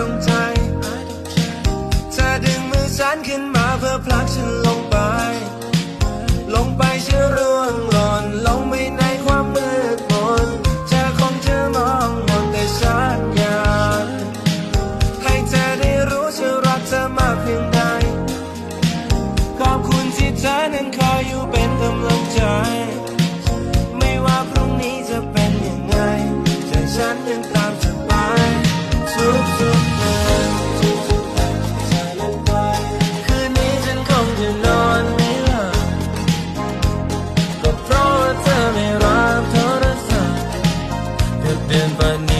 ต้องใจ เธอดึงมือฉันขึ้นมาเพื่อพลักฉันลงไป ลงไปเชื่อเรื่องหลอนลงไปในความมืดมนเธอคงจะมองมนแต่ฉันอยากให้เธอได้รู้ฉันรักเธอมากเพียงใด ขอบคุณที่เธอนั้นคอยอยู่เป็นกำลังใจ ไม่ว่าพรุ่งนี้จะเป็นยังไงใจฉันยัง 千百年